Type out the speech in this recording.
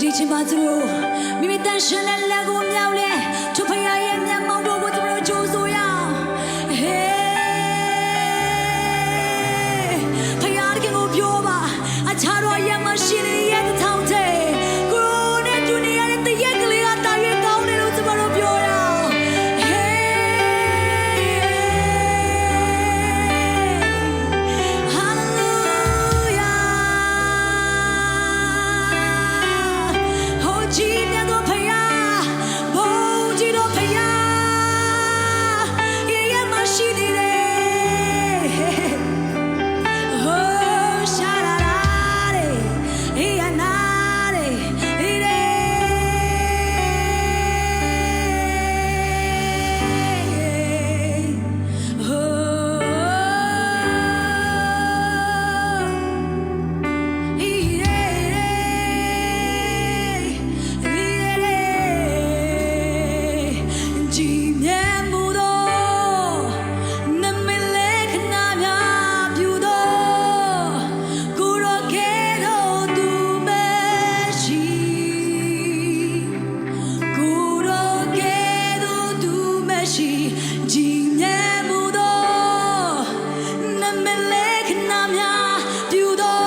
ဒီချိန်မှာသူတို့မိမိတန်ရှင်တဲ့လက်ကိုမြောက်လဲသူဖခင်ရဲ့မျက်မှောက်တော်ကိုသူတို့ကြိုးဆိုရအောင်ဟေးဖခင်တကယ်ကိုပြောပါအခြားတော့ရဲ့မရှိနေ မြတ်မှုသောနမလေးခဏများပြုသော